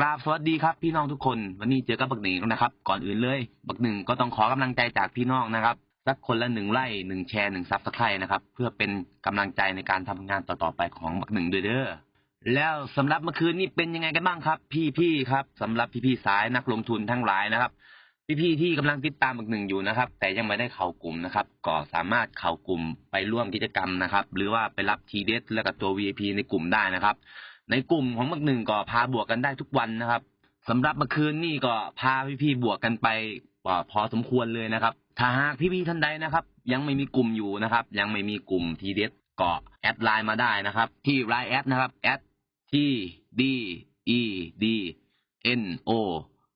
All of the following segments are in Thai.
กราบสวัสดีครับพี่น้องทุกคน วันนี้เจอกับบักหนึ่งแล้วนะครับ ก่อนอื่นเลยบักหนึ่งก็ต้องขอกำลังใจจากพี่น้องนะครับสักคนละหนึ่งไลค์หนึ่งแชร์หนึ่งซับสไครต์นะครับ เพื่อเป็นกำลังใจในการทำงานต่อๆไปของบักหนึ่งด้วยเด้อแล้วสำหรับเมื่อคืนนี้เป็นยังไงกันบ้างครับ พี่ๆครับสำหรับพี่ๆสายนักลงทุนทั้งหลายนะครับ พี่ๆที่กำลังติดตามบักหนึ่งอยู่นะครับ แต่ยังไม่ได้เข้ากลุ่มนะครับ ก็สามารถเข้ากลุ่มไปร่วมกิจกรรมนะครับ หรือว่าไปรับทีเดสและกับตัว VIP ในกลุ่มได้นะครับ ในกลุ่มของบักหนึ่งก็พาบวกกันได้ทุกวันนะครับสำหรับเมื่อคืนนี่ก็พาพี่ๆบวกกันไปพอสมควรเลยนะครับ ถ้าหากพี่ๆท่านใดนะครับ ยังไม่มีกลุ่มอยู่นะครับ ยังไม่มีกลุ่มทีเดสก็แอดไลน์มาได้นะครับ ที่ไลน์แอดนะครับแอดที่ดีอีดีเอ็นโอ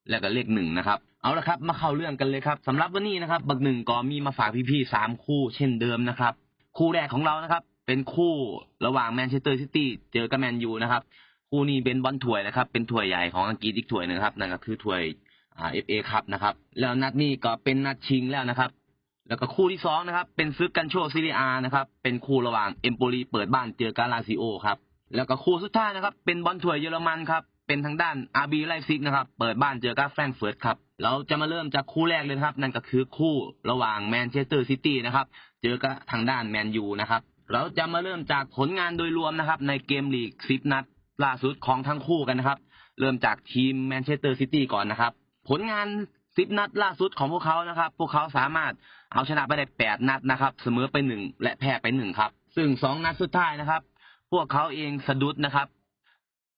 แล้วก็เลขหนึ่งนะครับ เอาละครับ มาเข้าเรื่องกันเลยครับสำหรับวันนี้นะครับ บักหนึ่งก็มีมาฝากพี่ๆสามคู่เช่นเดิมนะครับ คู่แรกของเรานะครับ เป็นคู่ระหว่างแมนเชสเตอร์ซิตี้เจอกับแมนยูนะครับ คู่นี้เป็นบอลถ้วยนะครับ เป็นถ้วยใหญ่ของอังกฤษอีกถ้วยหนึงครับนั่นก็คือถ้วยเอฟเอครับนะครับ แล้วนัดนี้ก็เป็นนัดชิงแล้วนะครับ แล้วก็คู่ที่สองนะครับ เป็นซึกกันโชซีเรียนะครับ เป็นคู่ระหว่างเอมโปลีเปิดบ้านเจอกาลาซิโอครับ แล้วก็คู่สุดท้ายนะครับ เป็นบอลถ้วยเยอรมันครับเป็นทางด้านอาร์บีไลซิกนะครับ เปิดบ้านเจอกับแฟรงเฟิร์ตครับ เราจะมาเริ่มจากคู่แรกเลยครับ นั่นก็คือคู่ระหว่างแมนเชสเตอร์ซิตี้นะครับ เจอกับทางด้านแมนยูนะครับ เราจะมาเริ่มจากผลงานโดยรวมนะครับ ในเกมลีก10นัดล่าสุดของทั้งคู่กันนะครับ เริ่มจากทีมแมนเชสเตอร์ซิตี้ก่อนนะครับ ผลงาน10นัดล่าสุดของพวกเขานะครับ พวกเขาสามารถเอาชนะไปได้8นัดนะครับ เสมอไป1และแพ้ไป1ครับ ซึ่ง2นัดสุดท้ายนะครับ พวกเขาเองสะดุดนะครับ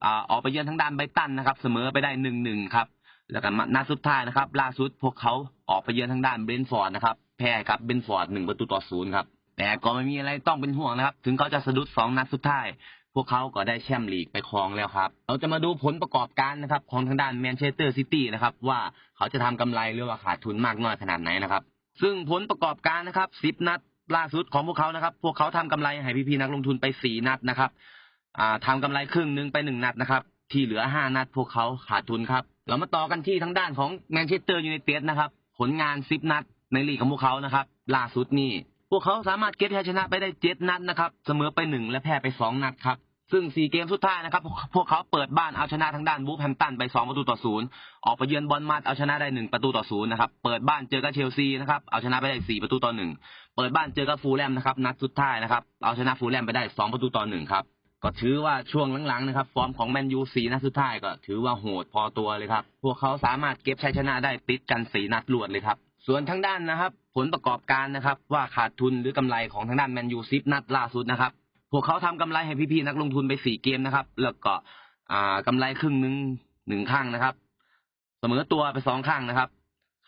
อ่าออกไปเยือนทางด้านไบรตันนะครับ เสมอไปได้1-1ครับ แล้วก็นัดสุดท้ายนะครับ ล่าสุดพวกเขาออกไปเยือนทางด้านเบนฟอร์ดนะครับ แพ้ครับเบนฟอร์ด1ประตูต่อ0ครับ แต่ก็ไม่มีอะไรต้องเป็นห่วงนะครับ ถึงเขาจะสะดุด2นัดสุดท้าย พวกเขาก็ได้แชมป์ลีกไปครองแล้วครับ เราจะมาดูผลประกอบการนะครับ ของทางด้านแมนเชสเตอร์ซิตี้นะครับ ว่าเขาจะทำกำไรหรือว่าขาดทุนมากน้อยขนาดไหนนะครับ ซึ่งผลประกอบการนะครับ10นัดล่าสุดของพวกเขานะครับ พวกเขาทำกำไรให้พี่ๆนักลงทุนไป4นัดนะครับอ่าทำกำไรครึ่งหนึ่งไป1นัดนะครับ ที่เหลือ5นัด พวกเขาขาดทุนครับ เรามาต่อกันที่ทางด้านของแมนเชสเตอร์ยูไนเต็ดนะครับ ผลงาน10นัดในลีกของพวกเขานะครับ ล่าสุดนี่ วกเขาสามารถเก็บชัยชนะไปได้7นัดนะครับ เสมอไป1และแพ้ไป2นัดครับ ซึ่ง4เกมสุดท้ายนะครับ พวกเขาเปิดบ้านเอาชนะทางด้านบูฟแฮมตันไป2ประตูต่อ0ออกไปเยือนบอลมาดเอาชนะได้1ประตูต่อ0นย์นะครับ เปิดบ้านเจอกับเชลซีนะครับ เอาชนะไปได้4ประตูต่อ1เปิดบ้านเจอกับฟูลแลมนะครับ นัดสุดท้ายนะครับ เอาชนะฟูลแลมไปได้2ประตูต่อ1ครับ ก็ถือว่าช่วงหลังๆนะครับ ฟอร์มของแมนยูสีนัดสุดท้ายก็ถือว่าโหดพอตัวเลยครับ พวกเขาสามารถเก็บชัยชนะได้ติดกันสีนัดรวดเลยครับ ส่วนทางด้านนะครับ ผลประกอบการนะครับ ว่าขาดทุนหรือกำไรของทางด้านแมนยูซิปนัดล่าสุดนะครับ พวกเขาทำกำไรให้พี่ๆนักลงทุนไปสี่เกมนะครับ แล้วก็อ่ากำไรครึ่งหนึ่งหนึ่งข้างนะครับเสมอตัวไปสองข้างนะครับ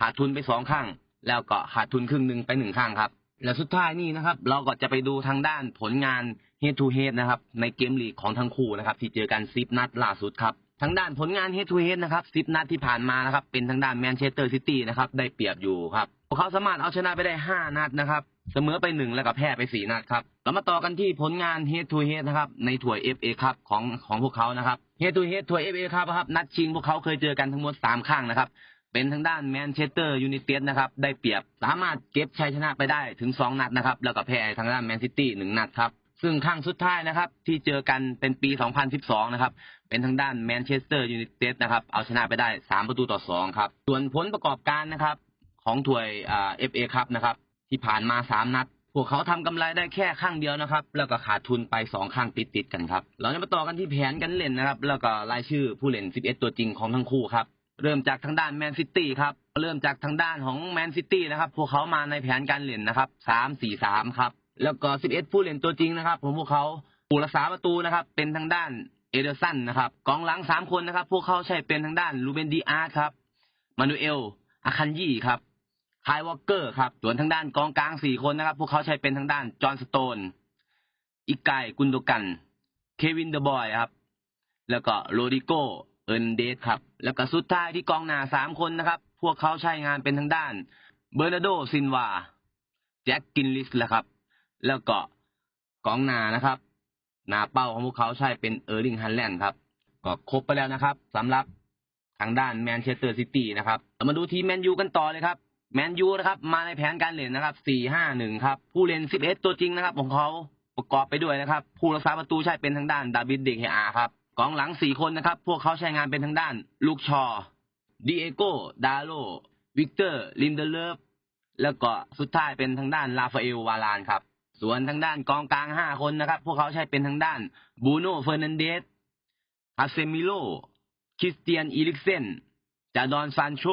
ขาดทุนไปสองข้าง แล้วก็ขาดทุนครึ่งหนึ่งไปหนึ่งข้างครับ และสุดท้ายนี่นะครับ เราก็จะไปดูทางด้านผลงาน head to head นะครับ ในเกมลีกของทั้งคู่นะครับ ที่เจอกันซิปนัดล่าสุดครับ ทางด้านผลงาน head to head นะครับซิปนัดที่ผ่านมานะครับ เป็นทางด้านแมนเชสเตอร์ซิตี้นะครับ ได้เปรียบอยู่ครับพวกเขาสามารถเอาชนะไปได้5นัดนะครับ เสมอไปหนึ่งแล้วก็แพ้ไปสี่นัดครับเรามาต่อกันที่ผลงาน head to head นะครับ ในถ้วย FA ครับของของพวกเขานะครับ head to head ถ้วย FA ครับครับ นัดชิงพวกเขาเคยเจอกันทั้งหมดสามครั้งนะครับ เป็นทางด้านแมนเชสเตอร์ยูไนเต็ดนะครับ ได้เปรียบสามารถเก็บชัยชนะไปได้ถึง2นัดนะครับ แล้วก็แพ้ทางด้านแมนซิตี้หนึ่งนัดครับ ซึ่งครั้งสุดท้ายนะครับ ที่เจอกันเป็นปี 2012 นะครับ เป็นทางด้านแมนเชสเตอร์ยูไนเต็ดนะครับ เอาชนะไปได้ 3 ประตูต่อ 2 ครับ ส่วนผลประกอบการนะครับ ของถ้วยอ่า FA ครับนะครับ ที่ผ่านมา 3 นัด พวกเขาทำกำไรได้แค่ข้างเดียวนะครับ แล้วก็ขาดทุนไป 2 ข้างติดติดกันครับ เราจะมาต่อกันที่แผนกันเล่นนะครับ แล้วก็รายชื่อผู้เล่น 11 ตัวจริงของทั้งคู่ครับ เริ่มจากทางด้านแมนซิตี้ครับ เริ่มจากทางด้านของแมนซิตี้นะครับ พวกเขามาในแผนการเล่นนะครับ 3 4 3 ครับ แล้วก็11ผู้เล่นตัวจริงนะครับของพวกเขาผู้รักษาประตูนะครับ เป็นทางด้านเอเดอร์สันนะครับกองหลัง3คนนะครับ พวกเขาใช้เป็นทางด้านลูเบนดีอาร์ครับมานูเอลอาคันยี่ครับคายวอลเกอร์ครับส่วนทางด้านกองกลาง4คนนะครับ พวกเขาใช้เป็นทางด้านจอห์นสโตนอิกไกกุนโดกัน เควินเดอะบอยครับ แล้วก็โรดิโกเอินเดสครับ แล้วก็สุดท้ายที่กองหน้าสามคนนะครับ พวกเขาใช้งานเป็นทางด้าน เบอร์นาโดซินวา แจ็คกินลิสแหละครับ แล้วก็กองหน้านะครับนาเป้าของพวกเขาใช้เป็นเออร์ลิงฮันแลนด์ครับ ก็ครบไปแล้วนะครับสำหรับทางด้านแมนเชสเตอร์ซิตี้นะครับเรามาดูทีมแมนยูกันต่อเลยครับแมนยูนะครับ มาในแผนการเล่นนะครับ 4-5-1 ครับ ผู้เล่น 11 ตัวจริงนะครับ ของเขาประกอบไปด้วยนะครับ ผู้รักษาประตูใช่เป็นทางด้านดาวิดเดกเฮอาครับกองหลังสี่คนนะครับ พวกเขาใช้งานเป็นทางด้าน ลูกชอดิเอโกดาโลวิกเตอร์ลินเดเลฟแล้วก็สุดท้ายเป็นทางด้านลาฟาเอลวาลานครับ ส่วนทางด้านกองกลางห้าคนนะครับ พวกเขาใช้เป็นทางด้านบูโน่เฟอร์นันเดสอาเซมิโล คริสเตียนอีลิกเซน จาดอนซานโช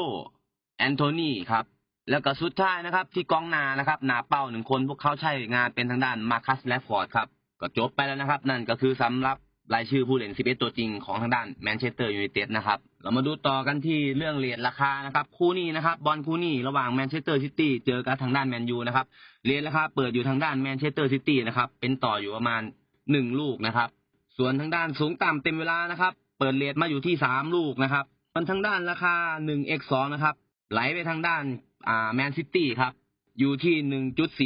แอนโทนีครับ แล้วก็สุดท้ายนะครับ ที่กองหนานะครับหนาเป้าหนึ่งคน พวกเขาใช้งานเป็นทางด้านมาคัสแลฟฟอร์ดครับ ก็จบไปแล้วนะครับ นั่นก็คือสำหรับ รายชื่อผู้เล่น 11 ตัวจริงของทางด้านแมนเชสเตอร์ยูไนเต็ดนะครับ เรามาดูต่อกันที่เรื่องเหรียญราคานะครับ คู่นี้นะครับ บอลคู่นี้ระหว่างแมนเชสเตอร์ซิตี้เจอกับทางด้านแมนยูนะครับเหรียญราคาเปิดอยู่ทางด้านแมนเชสเตอร์ซิตี้นะครับ เป็นต่ออยู่ประมาณ1ลูกนะครับ ส่วนทางด้านสูงต่ำเต็มเวลานะครับ เปิดเลทมาอยู่ที่3ลูกนะครับส่วนทางด้านราคา 1x2 นะครับ ไหลไปทางด้านอ่าแมนซิตี้ครับ อยู่ที่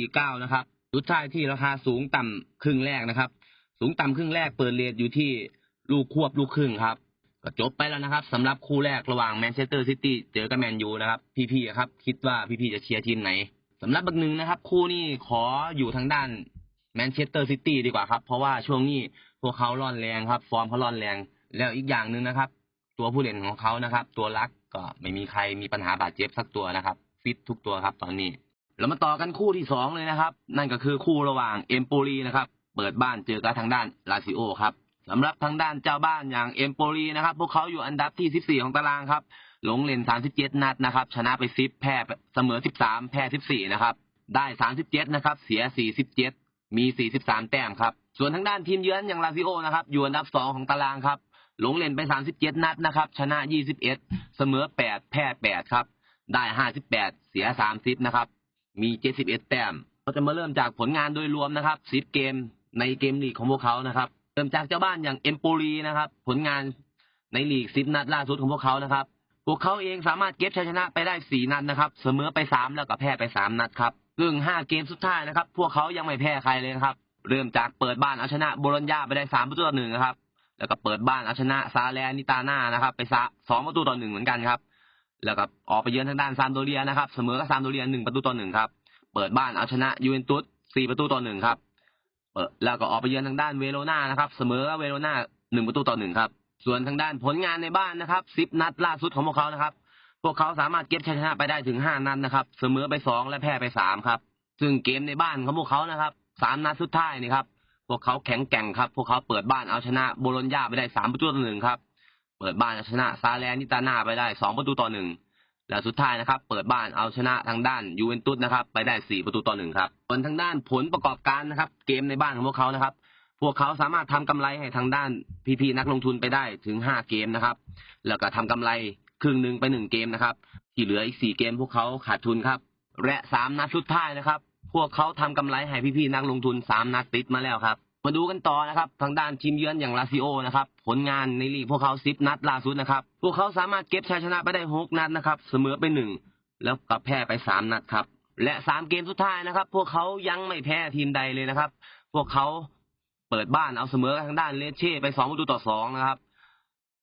1.49 นะครับ สุดท้ายที่ราคาสูงต่ำครึ่งแรกนะครับ สูงต่ำครึ่งแรกเปิดเลทอยู่ที่ลูกควบลูกครึ่งครับ ก็จบไปแล้วนะครับสำหรับคู่แรกระหว่างแมนเชสเตอร์ซิตี้เจอกับแมนยูนะครับ พี่ๆครับ คิดว่าพี่ๆจะเชียร์ทีมไหนสำหรับบักหนึ่งนะครับ คู่นี้ขออยู่ทางด้านแมนเชสเตอร์ซิตี้ดีกว่าครับ เพราะว่าช่วงนี้พวกเขาร่อนแรงครับ ฟอร์มเขาร่อนแรง แล้วอีกอย่างหนึ่งนะครับ ตัวผู้เล่นของเขานะครับ ตัวรักก็ไม่มีใครมีปัญหาบาดเจ็บสักตัวนะครับ ฟิตทุกตัวครับตอนนี้เรามาต่อกันคู่ที่สองเลยนะครับ นั่นก็คือคู่ระหว่างเอมโปลีนะครับ เปิดบ้านเจอกับทางด้านลาซิโอครับสำหรับทางด้านเจ้าบ้านอย่างเอมโปลีนะครับ พวกเขาอยู่อันดับที่ 14 ของตารางครับลงเล่น37 นัดนะครับ ชนะไป 10 แพ้เสมอ 13 แพ้ 14 นะครับ ได้ 37 นะครับ เสีย 47 มี 43 แต้มครับ ส่วนทางด้านทีมเยือนอย่างลาซิโอนะครับ อยู่อันดับ 2 ของตารางครับลงเล่นไป 37 นัดนะครับ ชนะ 21 เสมอ 8 แพ้ 8 ครับ ได้ 58 เสีย 30 นะครับ มี 71 แต้ม เราจะมาเริ่มจากผลงานโดยรวมนะครับ 10 เกม ในเกมลีกของพวกเขานะครับเริ่มจากเจ้าบ้านอย่างเอมโปลีนะครับ ผลงานในลีก10นัดล่าสุดของพวกเขานะครับ พวกเขาเองสามารถเก็บชัยชนะไปได้4นัดนะครับ เสมอไป3แล้วก็แพ้ไป3นัดครับซึ่ง5เกมสุดท้ายนะครับ พวกเขายังไม่แพ้ใครเลยนะครับ เริ่มจากเปิดบ้านเอาชนะโบโลญญาไปได้3ประตูต่อหนึ่งนะครับ แล้วก็เปิดบ้านเอาชนะซาแลนิตาน่านะครับ ไปสองประตูต่อหนึ่งเหมือนกันครับ แล้วก็ออกไปเยือนทางด้านซามโดเรียนะครับ เสมอกับซามโดเรียหนึ่งประตูต่อหนึ่งครับ เปิดบ้านเอาชนะยูเวนตุสสี่ประตูต่อหนึ่งครับ เปิดแล้วก็ออกไปเยือนทางด้านเวโรนานะครับ เสมอเวโรนาหนึ่งประตูต่อหนึ่งครับ ส่วนทางด้านผลงานในบ้านนะครับสิบนัดล่าสุดของพวกเขานะครับ พวกเขาสามารถเก็บชัยชนะไปได้ถึงห้านัดนะครับ เสมอไปสองและแพ้ไปสามครับ ซึ่งเกมในบ้านของพวกเขานะครับสามนัดสุดท้ายนี่ครับ พวกเขาแข็งแกร่งครับ พวกเขาเปิดบ้านเอาชนะโบโลญญาไปได้สามประตูต่อหนึ่งครับ เปิดบ้านเอาชนะซาแลนิตาน่าไปได้สองประตูต่อหนึ่ง และสุดท้ายนะครับ เปิดบ้านเอาชนะทางด้านยูเวนตุสนะครับ ไปได้ 4 ประตูต่อหนึ่งครับส่วนทางด้านผลประกอบการนะครับ เกมในบ้านของพวกเขานะครับ พวกเขาสามารถทำกำไรให้ทางด้านพี่ๆนักลงทุนไปได้ถึง 5 เกมนะครับ แล้วก็ทำกำไรครึ่งหนึ่งไป 1 เกมนะครับ ที่เหลืออีก 4 เกมพวกเขาขาดทุนครับและ3นัดสุดท้ายนะครับ พวกเขาทำกำไรให้พี่ๆนักลงทุน 3 นัดติดมาแล้วครับ มาดูกันต่อนะครับ ทางด้านทีมเยือนอย่างลาซิโอนะครับ ผลงานในลีกพวกเขา10นัดล่าสุดนะครับ พวกเขาสามารถเก็บชัยชนะไปได้6นัดนะครับ เสมอไป1แล้วก็แพ้ไป3นัดครับ และ3เกมสุดท้ายนะครับ พวกเขายังไม่แพ้ทีมใดเลยนะครับ พวกเขาเปิดบ้านเอาเสมอทางด้านเลเช่ไป2ประตูต่อ2นะครับ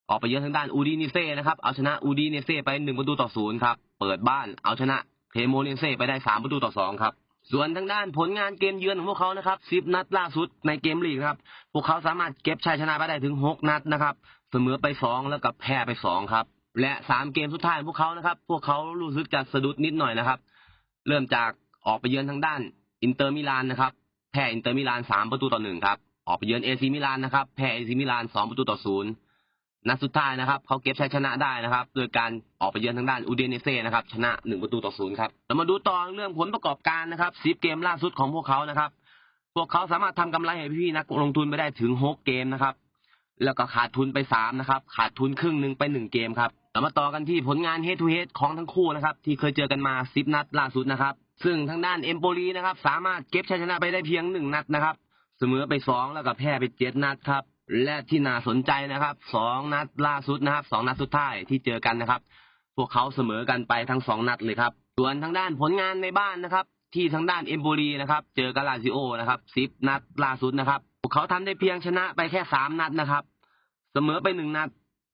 ออกไปเยือนทางด้านอูดีเนเซ่นะครับ เอาชนะอูดีเนเซ่ไป1ประตูต่อ0ครับ เปิดบ้านเอาชนะเคโมเนเซ่ไปได้3ประตูต่อ2ครับ ส่วนทางด้านผลงานเกมเยือนของพวกเขานะครับ10นัดล่าสุดในเกมลีกครับ พวกเขาสามารถเก็บชัยชนะไปได้ถึง6นัดนะครับเสมอไป2แล้วก็แพ้ไป2ครับ และ3เกมสุดท้ายของพวกเขานะครับ พวกเขารู้สึกจะสะดุดนิดหน่อยนะครับ เริ่มจากออกไปเยือนทางด้านอินเตอร์มิลานนะครับ แพ้อินเตอร์มิลาน3ประตูต่อ1ครับ ออกไปเยือนเอซีมิลานนะครับ แพ้เอซีมิลาน2ประตูต่อ0นั นัดสุดท้ายนะครับเขาเก็บชัยชนะได้นะครับ โดยการออกไปเยือนทางด้านอูเดเนเซ่นะครับชนะ1ประตูต่อศูนย์ครับเรามาดูต่อเรื่องผลประกอบการนะครับ10เกมล่าสุดของพวกเขานะครับ พวกเขาสามารถทำกำไรให้พี่ๆนักลงทุนไปได้ถึง6เกมนะครับ แล้วก็ขาดทุนไป3นะครับ ขาดทุนครึ่งหนึ่งไป1เกมครับเรามาต่อกันที่ผลงาน head to head ของทั้งคู่นะครับ ที่เคยเจอกันมา10นัดล่าสุดนะครับ ซึ่งทางด้านเอมโปลีนะครับ สามารถเก็บชัยชนะไปได้เพียง1นัดนะครับ เสมอไป2แล้วก็แพ้ไป7นัดครับ และที่น่าสนใจนะครับสองนัดล่าสุดนะครับสองนัดสุดท้ายที่เจอกันนะครับ พวกเขาเสมอกันไปทั้งสองนัดเลยครับ ส่วนทางด้านผลงานในบ้านนะครับ ที่ทางด้านเอมโบรีนะครับ เจอกับลาซิโอนะครับสิบนัดล่าสุดนะครับ พวกเขาทำได้เพียงชนะไปแค่สามนัดนะครับ เสมอไปหนึ่งนัด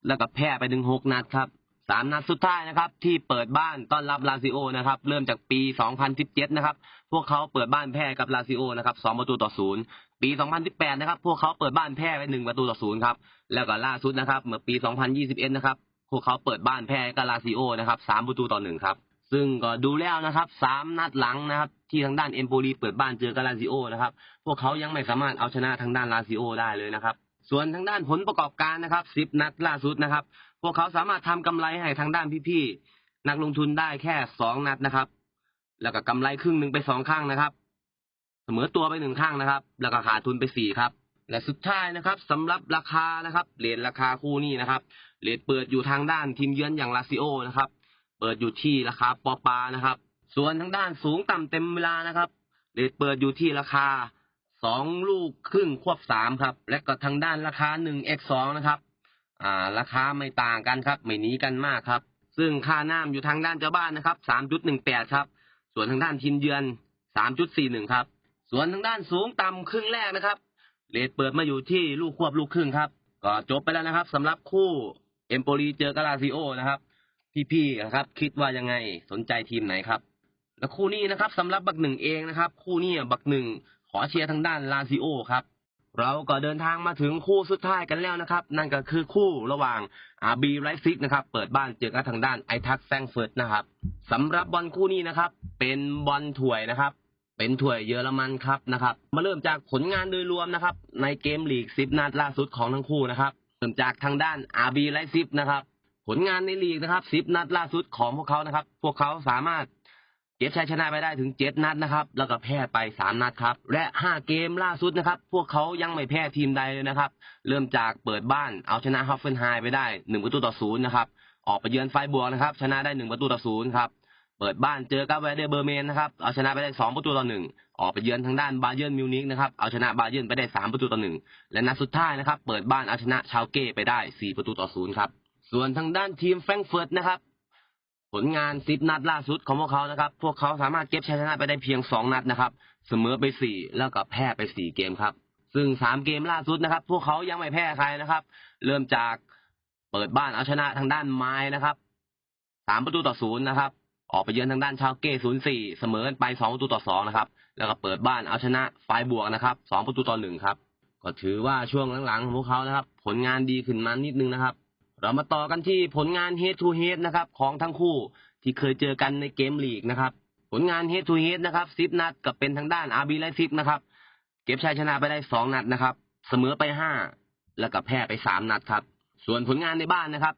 แล้วก็แพ้ไปถึงหกนัดครับ สามนัดสุดท้ายนะครับ ที่เปิดบ้านต้อนรับลาซิโอนะครับ เริ่มจากปี 2017 นะครับ พวกเขาเปิดบ้านแพ้กับลาซิโอนะครับ2ประตูต่อศูนย์ปี 2018 นะครับ พวกเขาเปิดบ้านแพ้ไป1ประตูต่อศูนย์ครับ แล้วก็ล่าสุดนะครับ เมื่อปี 2021 นะครับ พวกเขาเปิดบ้านแพ้กับลาซิโอนะครับ3ประตูต่อหนึ่งครับ ซึ่งก็ดูแล้วนะครับสามนัดหลังนะครับ ที่ทางด้านเอมโปลีเปิดบ้านเจอกับลาซิโอนะครับ พวกเขายังไม่สามารถเอาชนะทางด้านลาซิโอได้เลยนะครับ ส่วนทางด้านผลประกอบการนะครับสิบนัดล่าสุดนะครับ พวกเขาสามารถทำกำไรให้ทางด้านพี่ๆนักลงทุนได้แค่สองนัดนะครับ แล้วก็กำไรครึ่งหนึ่งไปสองข้างนะครับ เสมอตัวไปหนึ่งข้างนะครับ แล้วก็ขาดทุนไปสี่ครับ และสุดท้ายนะครับสำหรับราคานะครับเหรียญราคาคู่นี้นะครับเหรียญเปิดอยู่ทางด้านทีมเยือนอย่างลาซิโอนะครับ เปิดอยู่ที่ราคาปอปานะครับ ส่วนทางด้านสูงต่ำเต็มเวลานะครับเหรทเปิดอยู่ที่ราคา สองลูกครึ่งควบสามครับ และก็ทางด้านราคาหนึ่ง x สองนะครับ อ่า ราคาไม่ต่างกันครับ ไม่หนีกันมากครับ ซึ่งค่าน้ำอยู่ทางด้านเจ้าบ้านนะครับสามจุดหนึ่งแปดครับ ส่วนทางด้านทีมเยือนสามจุดสี่หนึ่งครับ ส่วนทางด้านสูงต่ำครึ่งแรกนะครับเรทเปิดมาอยู่ที่ลูกควบลูกครึ่งครับ ก็จบไปแล้วนะครับสำหรับคู่เอมโปลีเจอกาลาซิโอนะครับ พี่ๆนะครับ คิดว่ายังไงสนใจทีมไหนครับ และคู่นี้นะครับสำหรับบักหนึ่งเองนะครับ คู่นี้บักหนึ่ง ขอเชียร์ทางด้านลาซิโอครับ เราก็เดินทางมาถึงคู่สุดท้ายกันแล้วนะครับ นั่นก็คือคู่ระหว่างอาบีไรซิกนะครับ เปิดบ้านเจอกับทางด้านไอทักแซงเฟิร์ตนะครับสำหรับบอลคู่นี้นะครับ เป็นบอลถ้วยนะครับ เป็นถ้วยเยอรมันครับนะครับ มาเริ่มจากผลงานโดยรวมนะครับ ในเกมลีกสิบนัดล่าสุดของทั้งคู่นะครับเริ่มจากทางด้านอาบีไรซิกนะครับ ผลงานในลีกนะครับสิบนัดล่าสุดของพวกเขานะครับ พวกเขาสามารถ เก็บชัยชนะไปได้ถึงเจ็ดนัดนะครับ แล้วก็แพ้ไปสามนัดครับ และห้าเกมล่าสุดนะครับ พวกเขายังไม่แพ้ทีมใดเลยนะครับ เริ่มจากเปิดบ้านเอาชนะฮัฟเฟนไฮไปได้หนึ่งประตูต่อศูนย์นะครับ ออกไปเยือนไฟบวกนะครับ ชนะได้หนึ่งประตูต่อศูนย์ครับ เปิดบ้านเจอกับแวเดอร์เบอร์เมนนะครับเอาชนะไปได้สองประตูต่อหนึ่งออกไปเยือนทางด้านบาเยิร์นมิวนิกนะครับเอาชนะบาเยิร์นไปได้สามประตูต่อหนึ่งและนัดสุดท้ายนะครับ เปิดบ้านเอาชนะชาวเก้ไปได้สี่ประตูต่อศูนย์ครับส่วนทางด้านทีมแฟรงก์เฟิร์ตนะครับ ผลงานสิบนัดล่าสุดของพวกเขานะครับ พวกเขาสามารถเก็บชัยชนะไปได้เพียงสองนัดนะครับ เสมอไปสี่แล้วก็แพ้ไปสี่เกมครับ ซึ่งสามเกมล่าสุดนะครับ พวกเขายังไม่แพ้ใครนะครับ เริ่มจากเปิดบ้านเอาชนะทางด้านไม้นะครับสามประตูต่อศูนย์นะครับ ออกไปเยือนทางด้านชาวเก้ศูนย์สี่เสมอกันไปสองประตูต่อสองนะครับ แล้วก็เปิดบ้านเอาชนะไฟบวกนะครับสองประตูต่อหนึ่งครับ ก็ถือว่าช่วงหลังๆของพวกเขานะครับ ผลงานดีขึ้นมานิดนึงนะครับ เรามาต่อกันที่ผลงาน head to head นะครับ ของทั้งคู่ที่เคยเจอกันในเกมลีกนะครับ ผลงาน head to head นะครับสิบนัดกับเป็นทางด้านอาร์บีไลซิกนะครับ เก็บชัยชนะไปได้สองนัดนะครับ เสมอไปห้าแล้วก็แพ้ไปสามนัดครับ ส่วนผลงานในบ้านนะครับ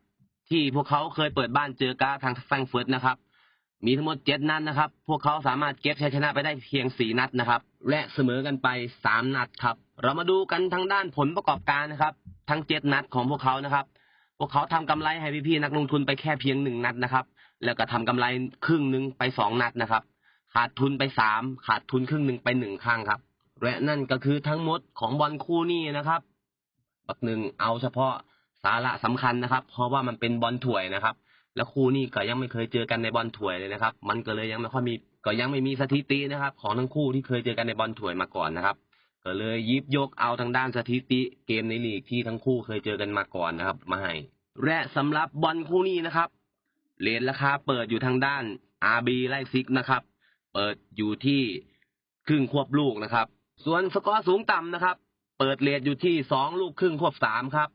ที่พวกเขาเคยเปิดบ้านเจอกาทางแฟรงเฟิร์ตนะครับ มีทั้งหมดเจ็ดนัดนะครับ พวกเขาสามารถเก็บชัยชนะไปได้เพียงสี่นัดนะครับ และเสมอกันไปสามนัดครับ เรามาดูกันทางด้านผลประกอบการนะครับ ทั้งเจ็ดนัดของพวกเขานะครับ วกเขาทำกำไรให้พี่ๆนักลงทุนไปแค่เพียงหนึ่งนัดนะครับ แล้วก็ทำกำไรครึ่งหนึ่งไปสองนัดนะครับ ขาดทุนไปสามขาดทุนครึ่งหนึ่งไปหนึ่งครั้งครับและนั่นก็คือทั้งหมดของบอลคู่นี้นะครับ บักหนึ่งเอาเฉพาะสาระสำคัญนะครับ เพราะว่ามันเป็นบอลถ้วยนะครับ และคู่นี้ก็ยังไม่เคยเจอกันในบอลถ้วยเลยนะครับ มันก็เลยยังไม่ค่อยมีก็ยังไม่มีสถิตินะครับ ของทั้งคู่ที่เคยเจอกันในบอลถ้วยมาก่อนนะครับ ก็เลยยิบยกเอาทางด้านสถิติเกมในลีกที่ทั้งคู่เคยเจอกันมาก่อนนะครับ มาให้ และสำหรับบอลคู่นี้นะครับเหรียญราคาเปิดอยู่ทางด้าน RB ไลซิกนะครับ เปิดอยู่ที่ครึ่งควบลูกนะครับ ส่วนสกอร์สูงต่ำนะครับ เปิดเลทอยู่ที่สองลูกครึ่งควบสามครับ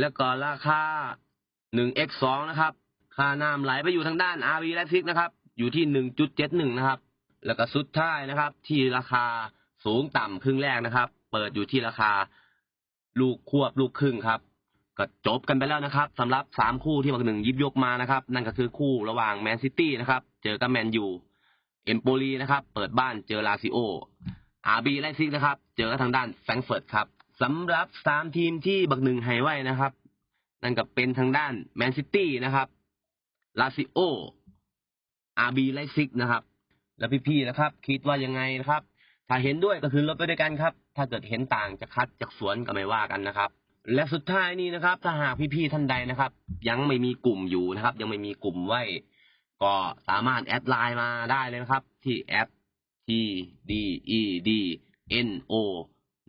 แล้วก็ราคาหนึ่ง x สองนะครับ ค่าน้ำไหลไปอยู่ทางด้าน RB ไลซิกนะครับ อยู่ที่หนึ่งจุดเจ็ดหนึ่งนะครับ แล้วก็สุดท้ายนะครับ ที่ราคา สูงต่ำครึ่งแรกนะครับ เปิดอยู่ที่ราคา ลูกควบลูกครึ่งครับ ก็จบกันไปแล้วนะครับสำหรับสามคู่ที่บักหนึ่งยิบยกมานะครับ นั่นก็คือคู่ระหว่างแมนซิตี้นะครับ เจอกับแมนยูเอมโปลีนะครับ เปิดบ้านเจอลาซิโออาร์บีไลซิกนะครับ เจอกับทางด้านแฟรงเฟิร์ตครับสำหรับสามทีมที่บักหนึ่งให้ไว้นะครับ นั่นก็เป็นทางด้านแมนซิตี้นะครับลาซิโออาร์บีไลซิกนะครับ แล้วพี่ๆนะครับ คิดว่ายังไงนะครับ ถ้าเห็นด้วยก็คือลดไปด้วยกันครับ ถ้าเกิดเห็นต่างจะคัดจากสวนก็ไม่ว่ากันนะครับ และสุดท้ายนี้นะครับ ถ้าหากพี่ๆท่านใดนะครับ ยังไม่มีกลุ่มอยู่นะครับ ยังไม่มีกลุ่มไว้ ก็สามารถแอดไลน์มาได้เลยนะครับ ที่แอด t d e d n o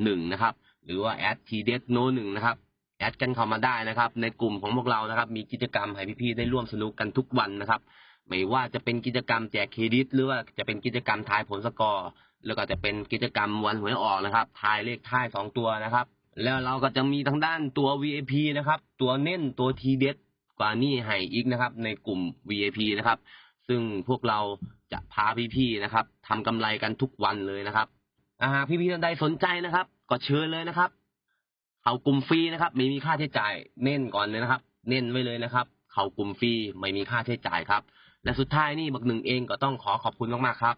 หนึ่งนะครับ หรือว่าแอด t d e no หนึ่งนะครับแอดกันเข้ามาได้นะครับ ในกลุ่มของพวกเรานะครับ มีกิจกรรมให้พี่ๆได้ร่วมสนุกกันทุกวันนะครับ ไม่ว่าจะเป็นกิจกรรมแจกเครดิต หรือว่าจะเป็นกิจกรรมทายผลสกอร์ แล้วก็จะเป็นกิจกรรมวันหวยออกนะครับทายเลขท้ายสองตัวนะครับ แล้วเราก็จะมีทางด้านตัว VIP นะครับ ตัวเน้นตัวทีเด็ดกว่านี่ให้อีกนะครับ ในกลุ่ม VIP นะครับ ซึ่งพวกเราจะพาพี่ๆนะครับทำกำไรกันทุกวันเลยนะครับอาหากพี่ๆท่านใดสนใจนะครับ ก็เชิญเลยนะครับเขากลุ่มฟรีนะครับ ไม่มีค่าใช้จ่ายเน้นก่อนเลยนะครับ เน้นไว้เลยนะครับ เขากลุ่มฟรีไม่มีค่าใช้จ่ายครับ และสุดท้ายนี่บักหนึ่งเองก็ต้องขอขอบคุณมากๆครับ